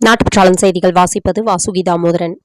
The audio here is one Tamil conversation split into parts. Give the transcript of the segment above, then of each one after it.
நாட்டுப்பற்றாளன் செய்திகள் வாசிப்பது வாசுகி தாமோதரன்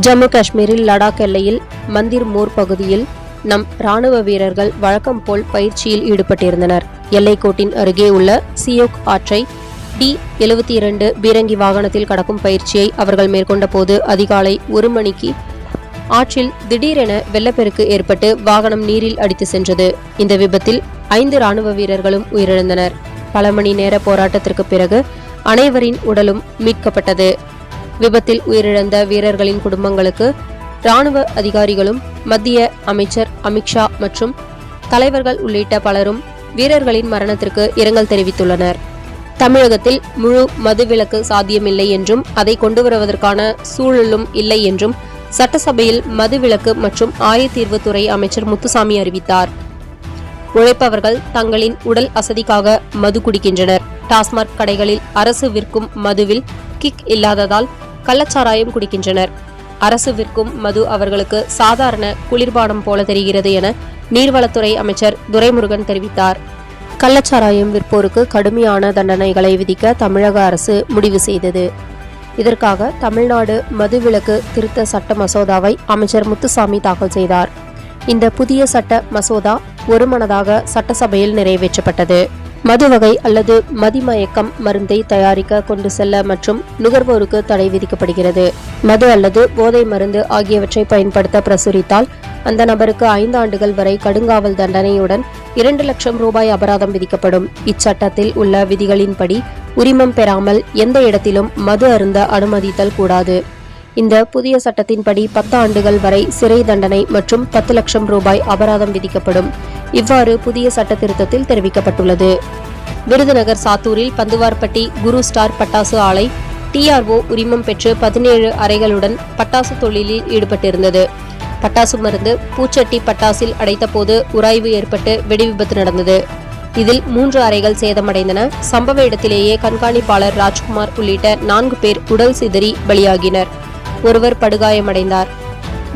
ஜம்மு காஷ்மீரில் லடாக் எல்லையில் மந்திர் மோர் பகுதியில் நம் ராணுவ வீரர்கள் வழக்கம் போல் பயிற்சியில் ஈடுபட்டிருந்தனர். எல்லைக்கோட்டின் அருகே உள்ள சியோக் ஆற்றை டி எழுபத்தி இரண்டு பீரங்கி வாகனத்தில் கடக்கும் பயிற்சியை அவர்கள் மேற்கொண்ட போது அதிகாலை ஒரு மணிக்கு ஆற்றில் திடீரென வெள்ளப்பெருக்கு ஏற்பட்டு வாகனம் நீரில் அடித்து சென்றது. இந்த விபத்தில் ஐந்து ராணுவ வீரர்களும் உயிரிழந்தனர். பல மணி நேர போராட்டத்திற்கு பிறகு அனைவரின் உடலும் மீட்கப்பட்டது. விபத்தில் உயிரிழந்த வீரர்களின் குடும்பங்களுக்கு ராணுவ அதிகாரிகளும் மத்திய அமைச்சர் அமித்ஷா மற்றும் தலைவர்கள் உள்ளிட்ட பலரும் வீரர்களின் மரணத்திற்கு இரங்கல் தெரிவித்துள்ளனர். தமிழகத்தில் முழு மதுவிலக்கு சாத்தியமில்லை என்றும் அதை கொண்டு வருவதற்கான சூழலும் இல்லை என்றும் சட்டசபையில் மதுவிலக்கு மற்றும் ஆயத்தீர்வுத்துறை அமைச்சர் முத்துசாமி அறிவித்தார். உழைப்பவர்கள் தங்களின் உடல் அசதிக்காக மது குடிக்கின்றனர். டாஸ்மாக் கடைகளில் அரசு விற்கும் மதுவில் கிக் இல்லாததால் கள்ளச்சாராயம் குடிக்கின்றனர். அரசு விற்கும் மது அவர்களுக்கு சாதாரண குளிர்பானம் போல தெரிகிறது என நீர்வளத்துறை அமைச்சர் துரைமுருகன் தெரிவித்தார். கள்ளச்சாராயம் விற்போருக்கு கடுமையான தண்டனைகளை விதிக்க தமிழக அரசு முடிவு செய்தது. இதற்காக தமிழ்நாடு மதுவிலக்கு திருத்த சட்ட மசோதாவை அமைச்சர் முத்துசாமி தாக்கல் செய்தார். இந்த புதிய சட்ட மசோதா ஒருமனதாக சட்டசபையில் நிறைவேற்றப்பட்டது. மது வகை அல்லது மதிமயக்கம் மருந்தை தயாரிக்க கொண்டு செல்ல மற்றும் நுகர்வோருக்கு தடை விதிக்கப்படுகிறது. மது அல்லது போதை மருந்து ஆகியவற்றை பயன்படுத்த பிரசுரித்தால் அந்த நபருக்கு ஐந்து ஆண்டுகள் வரை கடுங்காவல் தண்டனையுடன் இரண்டு லட்சம் ரூபாய் அபராதம் விதிக்கப்படும். இச்சட்டத்தில் உள்ள விதிகளின்படி உரிமம் பெறாமல் எந்த இடத்திலும் மது அருந்த அனுமதித்தல் கூடாது. இந்த புதிய சட்டத்தின்படி பத்து ஆண்டுகள் வரை சிறை தண்டனை மற்றும் பத்து லட்சம் ரூபாய் அபராதம் விதிக்கப்படும். இவ்வாறு புதிய சட்ட திருத்தத்தில் தெரிவிக்கப்பட்டுள்ளது. விருதுநகர் சாத்தூரில் பந்துவார்பட்டி குரு ஸ்டார் பட்டாசு ஆலை டிஆர்ஓ உரிமம் பெற்று பதினேழு அறைகளுடன் பட்டாசு தொழிலில் ஈடுபட்டிருந்தது. பட்டாசு மருந்து பூச்சட்டி பட்டாசில் அடைத்தபோது உராய்வு ஏற்பட்டு வெடிவிபத்து நடந்தது. இதில் மூன்று அறைகள் சேதமடைந்தன. சம்பவ இடத்திலேயே கண்காணிப்பாளர் ராஜ்குமார் உள்ளிட்ட நான்கு பேர் உடல் சிதறி பலியாகினர். ஒருவர் படுகாயமடைந்தார்.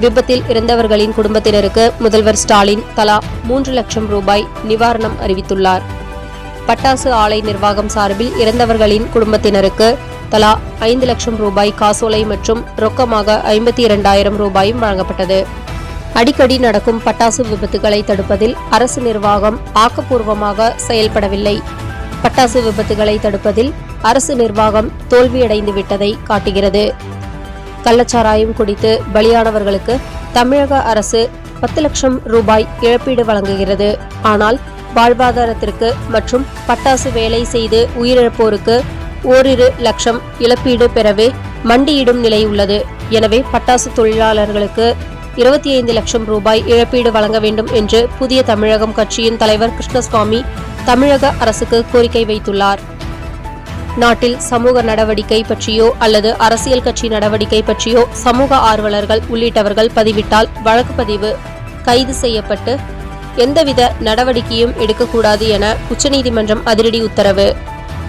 விபத்தில் இறந்தவர்களின் குடும்பத்தினருக்கு முதல்வர் ஸ்டாலின் தலா மூன்று லட்சம் ரூபாய் நிவாரணம் அறிவித்துள்ளார். பட்டாசு ஆலை நிர்வாகம் சார்பில் இறந்தவர்களின் குடும்பத்தினருக்கு தலா ஐந்து லட்சம் ரூபாய் காசோலை மற்றும் ரொக்கமாக ஐம்பத்தி இரண்டாயிரம் ரூபாயும் வழங்கப்பட்டது. அடிக்கடி நடக்கும் பட்டாசு விபத்துகளை தடுப்பதில் அரசு நிர்வாகம் ஆக்கப்பூர்வமாக செயல்படவில்லை. பட்டாசு விபத்துகளை தடுப்பதில் அரசு நிர்வாகம் தோல்வியடைந்து விட்டதை காட்டுகிறது. கள்ளச்சாராயம் குடித்து பலியானவர்களுக்கு தமிழக அரசு பத்து லட்சம் ரூபாய் இழப்பீடு வழங்குகிறது. ஆனால் வாழ்வாதாரத்திற்கு மற்றும் பட்டாசு வேலை செய்து உயிரிழப்போருக்கு ஓரிரு லட்சம் இழப்பீடு பெறவே மண்டியிடும் நிலை உள்ளது எனவே பட்டாசு தொழிலாளர்களுக்கு இருபத்தி ஐந்து லட்சம் ரூபாய் இழப்பீடு வழங்க வேண்டும் என்று புதிய தமிழகம் கட்சியின் தலைவர் கிருஷ்ணசுவாமி தமிழக அரசுக்கு கோரிக்கை வைத்துள்ளார். நாட்டில் சமூக நடவடிக்கை பற்றியோ அல்லது அரசியல் கட்சி நடவடிக்கை பற்றியோ சமூக ஆர்வலர்கள் உள்ளிட்டவர்கள் பதிவிட்டால் வழக்கு பதிவு கைது செய்யப்பட்டு எந்தவித நடவடிக்கையும் எடுக்கக்கூடாது என உச்சநீதிமன்றம் அதிரடி உத்தரவு.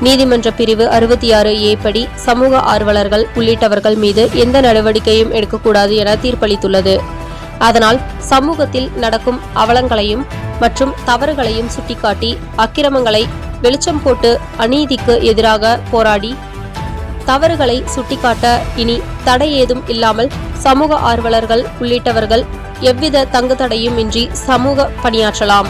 நீதிமன்ற பிரிவு அறுபத்தி ஆறு ஏ படி சமூக ஆர்வலர்கள் உள்ளிட்டவர்கள் மீது எந்த நடவடிக்கையும் எடுக்கக்கூடாது என தீர்ப்பளித்துள்ளது. அதனால் சமூகத்தில் நடக்கும் அவலங்களையும் மற்றும் தவறுகளையும் சுட்டிக்காட்டி அக்கிரமங்களை வெளிச்சம் போட்டு அநீதிக்கு எதிராக போராடி தவறுகளை சுட்டிக்காட்ட இனி தடை ஏதும் இல்லாமல் சமூக ஆர்வலர்கள் உள்ளிட்டவர்கள் எவ்வித தங்கு தடையும் இன்றி சமூக பணியாற்றலாம்.